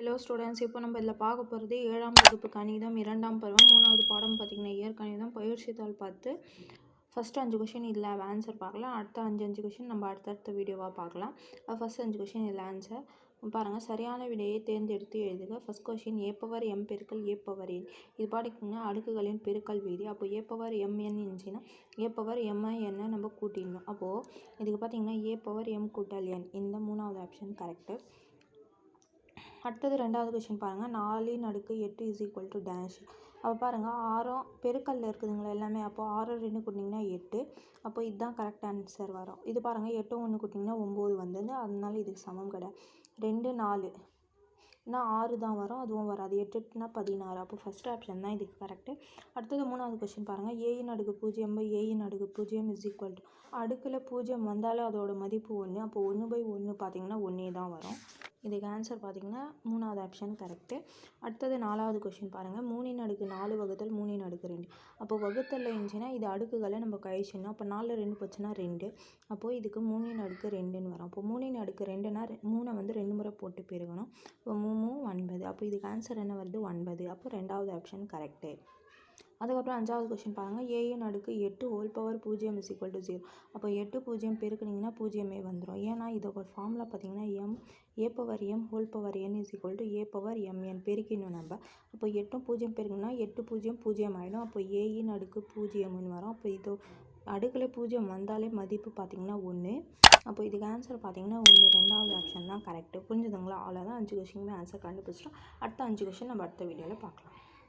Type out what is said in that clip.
Hello students இப்போ நம்ம இதில் பார்க்க போகிறது ஏழாம் வகுப்பு கணிதம் இரண்டாம் பருவம் மூணாவது பாடம் பார்த்திங்கன்னா இயற்கணிதம் பயிற்சித்தாள் பார்த்து ஃபஸ்ட்டு அஞ்சு கொஷின் இதில் ஆன்சர் பார்க்கலாம். அடுத்த அஞ்சு அஞ்சு கொஷின் நம்ம அடுத்தடுத்த வீடியோவாக பார்க்கலாம். ஃபஸ்ட் அஞ்சு கொஷின் இதில் ஆன்சர் பாருங்கள் சரியான விடையை தேர்ந்தெடுத்து எழுதுக. First question A power M பெருக்கல் ஏ பவர் என் இது பாட்டிங்கன்னா அடுக்குகளின் பெருக்கல் வீதி. அப்போ ஏ பவர் எம்என் இருந்துச்சுன்னா ஏ பவர் எம்ஐஎன்னை நம்ம கூட்டிடணும். அப்போது இதுக்கு பார்த்தீங்கன்னா ஏ பவர் எம் கூட்டல் என் இந்த மூணாவது ஆப்ஷன் கரெக்டு அடுத்தது ரெண்டாவது கொஷின் பாருங்கள் நாலின் அடுக்கு எட்டு இஸ் ஈக்குவல் டு டேஷ் அப்போ பாருங்கள் ஆறம் பெருக்கல்ல இருக்குதுங்களா எல்லாமே? அப்போ ஆறம் ரெண்டு கூட்டிங்கன்னா எட்டு. அப்போ இதுதான் கரெக்ட் ஆன்சர் வரும். இது பாருங்கள் எட்டும் ஒன்று கூட்டிங்கன்னா ஒம்பது வந்தது. அதனால இதுக்கு சமம் கிடையாது. ரெண்டு நாலு. ஏன்னா ஆறு தான் வரும் அதுவும் வராது. எட்டு எட்டுனா பதினாறு. அப்போ ஃபஸ்ட் ஆப்ஷன் தான் இதுக்கு கரெக்டு அடுத்தது மூணாவது கொஷின் பாருங்கள் ஏயின் அடுக்கு பூஜ்ஜியம் பை ஏயின் அடுக்கு பூஜ்ஜியம் இஸ் ஈக்குவல் டு அடுக்கில் பூஜ்ஜியம் வந்தாலே அதோட மதிப்பு ஒன்று அப்போ ஒன்று பை ஒன்று பார்த்தீங்கன்னா ஒன்றே தான் வரும். இதுக்கு ஆன்சர் பார்த்தீங்கன்னா மூணாவது ஆப்ஷன் கரெக்டு அடுத்தது நாலாவது கொஷின் பாருங்கள் மூணின் அடுக்கு நாலு வகுத்தல் மூணின் அடுக்கு ரெண்டு. அப்போ வகுத்தலில் இருந்துச்சுன்னா இது அடுக்குகளை நம்ம கழிச்சிடணும். அப்போ நாலு ரெண்டு போச்சுன்னா ரெண்டு. அப்போது இதுக்கு மூணின் அடுக்கு ரெண்டுன்னு வரும். அப்போ மூணின் அடுக்கு ரெண்டுனா மூணை வந்து ரெண்டு முறை போட்டு பெருகணும். இப்போ மூணு ஒன்பது. அப்போ இதுக்கு ஆன்சர் என்ன வருது? ஒன்பது. அப்போ ரெண்டாவது ஆப்ஷன் கரெக்டு அதுக்கப்புறம் அஞ்சாவது கொஷின் பாருங்கள் ஏஎன் அடுக்கு எட்டு ஹோல் பவர் பூஜ்ஜியம் இஸ் ஈக்குவல் டு ஜீரோ அப்போ எட்டு பூஜ்ஜியம் பெருக்குனிங்கன்னா பூஜ்ஜியமே வந்துடும் ஏன்னா இதோட ஃபார்முலா பார்த்தீங்கன்னா M A power M whole power N is equal to A power M N பெருக்கணும் நம்ம. அப்போ எட்டும் பூஜ்ஜியம் பெருக்குனா எட்டு பூஜ்ஜியம் பூஜ்ஜியம் ஆகிடும் அப்போ ஏயின் அடுக்கு பூஜ்ஜியம்னு வரும். அப்போ இதோ அடுக்கில் பூஜ்ஜியம் வந்தாலே மதிப்பு பார்த்திங்கன்னா ஒன்று அப்போ இதுக்கு ஆன்சர் பார்த்தீங்கன்னா ஒன்று ரெண்டாவது ஆப்ஷன் தான் கரெக்டு புரிஞ்சுதுங்களா? அவ்வளோதான் அஞ்சு கொஷினுமே ஆன்சர் கண்டுபிடிச்சிட்டோம். அடுத்த அஞ்சு கொஷின் நம்ம அடுத்த வீடியோவில் பார்க்கலாம்.